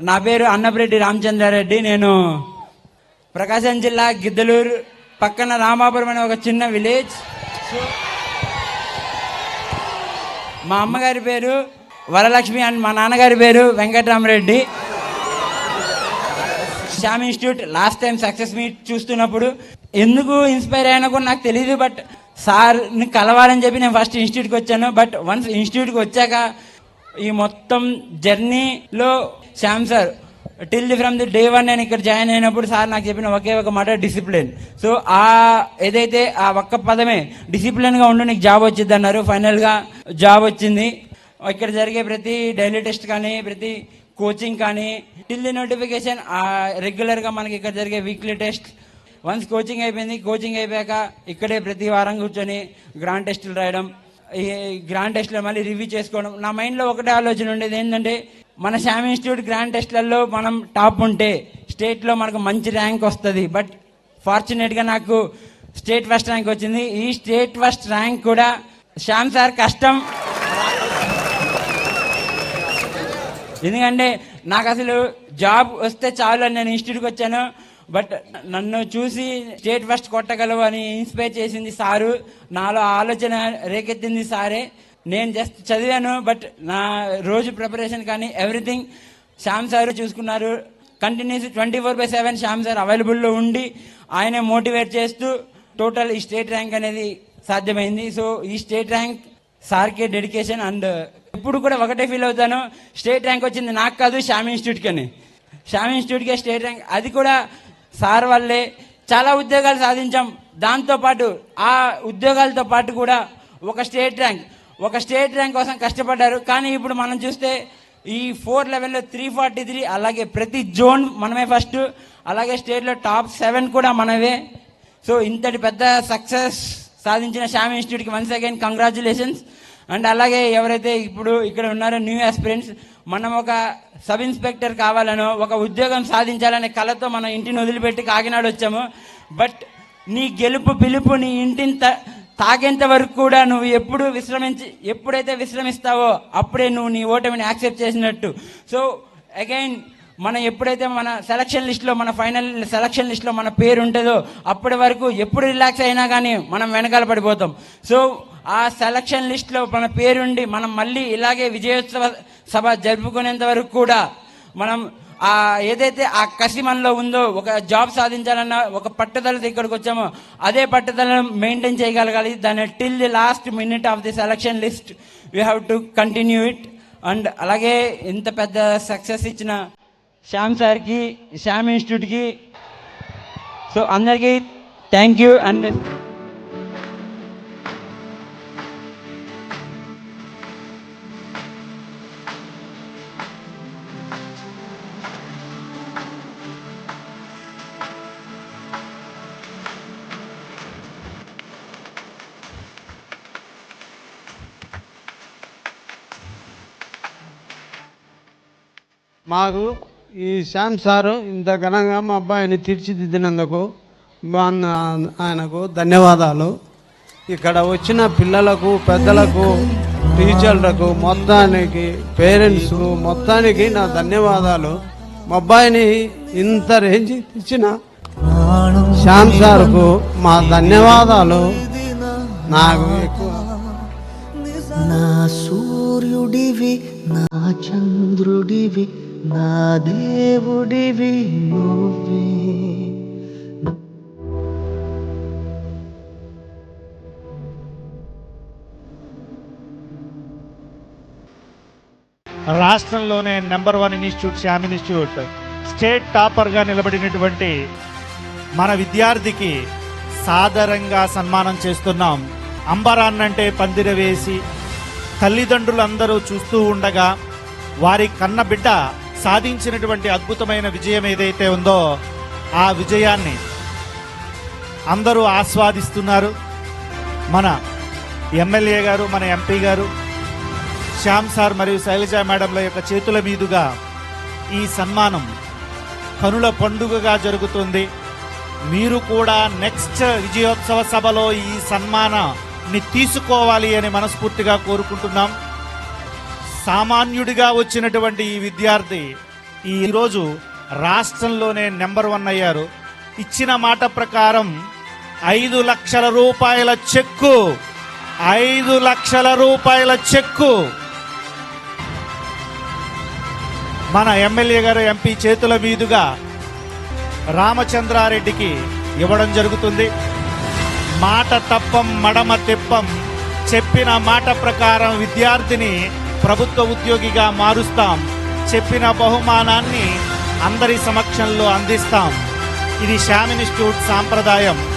నా పేరు అన్నపరెడ్డి రామచంద్రారెడ్డి. నేను ప్రకాశం జిల్లా గిద్దలూరు పక్కన రామాపురం అనే ఒక చిన్న విలేజ్. మా అమ్మగారి పేరు వరలక్ష్మి అండ్ మా నాన్నగారి పేరు Venkataramareddy. Shyam institute last time success meet చూస్తున్నప్పుడు ఎందుకు ఇన్స్పైర్ అయినా కూడా నాకు తెలియదు బట్ సార్ని కలవాలని చెప్పి నేను ఫస్ట్ ఇన్స్టిట్యూట్కి వచ్చాను. బట్ వన్స్ ఇన్స్టిట్యూట్కి వచ్చాక ఈ మొత్తం జర్నీలో Shyam sir till from the day one నేను ఇక్కడ జాయిన్ అయినప్పుడు సార్ నాకు చెప్పిన ఒకే ఒక మాట డిసిప్లిన్ సో ఆ ఏదైతే ఆ ఒక్క పదమే డిసిప్లిన్గా ఉండి నీకు జాబ్ వచ్చింది అన్నారు. ఫైనల్గా జాబ్ వచ్చింది. ఇక్కడ జరిగే ప్రతి డైలీ టెస్ట్ కానీ ప్రతి కోచింగ్ కానీ టిల్ ది నోటిఫికేషన్ రెగ్యులర్గా మనకి ఇక్కడ జరిగే వీక్లీ టెస్ట్ వన్స్ కోచింగ్ అయిపోయింది కోచింగ్ అయిపోయాక ఇక్కడే ప్రతి వారం కూర్చొని గ్రాండ్ టెస్టులు రాయడం. ఈ గ్రాండ్ టెస్ట్లో మళ్ళీ రివ్యూ చేసుకోవడం. నా మైండ్లో ఒకటే ఆలోచన ఉండేది ఏంటంటే మన శ్యామ్ ఇన్స్టిట్యూట్ గ్రాండ్ టెస్ట్లలో మనం టాప్ ఉంటే స్టేట్లో మనకు మంచి ర్యాంక్ వస్తుంది. బట్ ఫార్చునేట్గా నాకు స్టేట్ ఫస్ట్ ర్యాంక్ వచ్చింది. ఈ స్టేట్ ఫస్ట్ ర్యాంక్ కూడా శ్యామ్ సార్ కష్టం. ఎందుకంటే నాకు అసలు జాబ్ వస్తే చాలు అని నేను ఇన్స్టిట్యూట్కి వచ్చాను. బట్ నన్ను చూసి స్టేట్ ఫస్ట్ కొట్టగలవు అని ఇన్స్పైర్ చేసింది సారు. నాలో ఆలోచన రేకెత్తింది సారే. నేను జస్ట్ చదివాను బట్ నా రోజు ప్రిపరేషన్ కానీ ఎవ్రీథింగ్ శ్యామ్ సార్ చూసుకున్నారు. Continuous twenty four by seven Shyam sir అవైలబుల్లో ఉండి ఆయనే మోటివేట్ చేస్తూ టోటల్ ఈ స్టేట్ ర్యాంక్ అనేది సాధ్యమైంది. సో ఈ స్టేట్ ర్యాంక్ సార్కే డెడికేషన్ అండ్ ఎప్పుడు కూడా ఒకటే ఫీల్ అవుతాను. స్టేట్ ర్యాంక్ వచ్చింది నాకు కాదు శ్యామ్ ఇన్స్టిట్యూట్కి అని శ్యామ్ ఇన్స్టిట్యూట్కే స్టేట్ ర్యాంక్ అది కూడా సార్ వల్లే. చాలా ఉద్యోగాలు సాధించాం. దాంతోపాటు ఆ ఉద్యోగాలతో పాటు కూడా ఒక స్టేట్ ర్యాంక్ ఒక స్టేట్ ర్యాంక్ కోసం కష్టపడ్డారు. కానీ ఇప్పుడు మనం చూస్తే ఈ ఫోర్ లెవెల్లో త్రీ ఫార్టీ త్రీ అలాగే ప్రతి జోన్ మనమే ఫస్ట్ అలాగే స్టేట్లో టాప్ సెవెన్ కూడా మనమే సో ఇంతటి పెద్ద సక్సెస్ సాధించిన శ్యామ్ ఇన్స్టిట్యూట్కి వన్స్ అగైన్ కంగ్రాచులేషన్స్ అండ్ అలాగే ఎవరైతే ఇప్పుడు ఇక్కడ ఉన్నారో న్యూ ఆస్పిరెంట్స్ మనం ఒక సబ్ ఇన్స్పెక్టర్ కావాలనో ఒక ఉద్యోగం సాధించాలనే కళతో మన ఇంటిని వదిలిపెట్టి కాకినాడ వచ్చాము. బట్ నీ గెలుపు పిలుపు నీ ఇంటిని త- తాగేంత వరకు కూడా నువ్వు ఎప్పుడు విశ్రమించి ఎప్పుడైతే విశ్రమిస్తావో అప్పుడే నువ్వు నీ ఓటమిని యాక్సెప్ట్ చేసినట్టు. సో అగైన్ మనం ఎప్పుడైతే మన సెలక్షన్ లిస్ట్లో మన ఫైనల్ సెలక్షన్ లిస్ట్లో మన పేరు ఉంటుందో అప్పటి వరకు ఎప్పుడు రిలాక్స్ అయినా కానీ మనం వెనకాల పడిపోతాం. సో ఆ సెలక్షన్ లిస్ట్లో మన పేరుండి మనం మళ్ళీ ఇలాగే విజయోత్సవ సభ జరుపుకునేంత వరకు కూడా మనం ఆ ఏదైతే ఆ కసి మనలో ఉందో ఒక జాబ్ సాధించాలన్న ఒక పట్టుదల ఇక్కడికి వచ్చామో అదే పట్టుదలను మెయింటైన్ చేయగలగాలి. దాని till the last minute of the selection list we have to continue it and అలాగే ఇంత పెద్ద సక్సెస్ ఇచ్చిన శ్యామ్ సార్కి శ్యామ్ ఇన్స్టిట్యూట్కి సో అందరికీ థ్యాంక్ యూ అండ్ మాకు ఈ శ్యామ్ సారు ఇంత ఘనంగా మా అబ్బాయిని తీర్చిదిద్దినందుకు ఆయనకు ధన్యవాదాలు. ఇక్కడ వచ్చిన పిల్లలకు పెద్దలకు టీచర్లకు మొత్తానికి పేరెంట్స్కు మొత్తానికి నా ధన్యవాదాలు. మా అబ్బాయిని ఇంత రేంజ్ ఇచ్చిన శ్యామ్ సార్కు మా ధన్యవాదాలు. నాకు ఎక్కువ. నా సూర్యుడివి నా చంద్రుడివి నా దేవుడివి నువ్వే. రాష్ట్రంలోనే number one institute Shyam institute. State టాపర్గా నిలబడినటువంటి మన విద్యార్థికి సాదరంగా సన్మానం చేస్తున్నాం. అంబరాన్నంటే పందిర వేసి తల్లిదండ్రులందరూ చూస్తూ ఉండగా వారి కన్న బిడ్డ సాధించినటువంటి అద్భుతమైన విజయం ఏదైతే ఉందో ఆ విజయాన్ని అందరూ ఆస్వాదిస్తున్నారు. మన ఎమ్మెల్యే గారు మన ఎంపీ గారు శ్యామ్ సార్ మరియు శైలజ మేడంల యొక్క చేతుల మీదుగా ఈ సన్మానం కనుల పండుగగా జరుగుతుంది. మీరు కూడా నెక్స్ట్ విజయోత్సవ సభలో ఈ సన్మానాన్ని తీసుకోవాలి అని మనస్ఫూర్తిగా కోరుకుంటున్నాం. సామాన్యుడిగా వచ్చినటువంటి ఈ విద్యార్థి ఈరోజు రాష్ట్రంలోనే నెంబర్ వన్ అయ్యారు. ఇచ్చిన మాట ప్రకారం ఐదు లక్షల రూపాయల చెక్కు ఐదు లక్షల రూపాయల చెక్కు. మన ఎమ్మెల్యే గారు ఎంపీ చేతుల మీదుగా రామచంద్రారెడ్డికి ఇవ్వడం జరుగుతుంది. మాట తప్పం మడమ తిప్పం చెప్పిన మాట ప్రకారం విద్యార్థిని ప్రభుత్వ ఉద్యోగిగా మారుస్తాం. చెప్పిన బహుమానాన్ని అందరి సమక్షంలో అందిస్తాం. ఇది శ్యామ్ ఇన్స్టిట్యూట్ సాంప్రదాయం.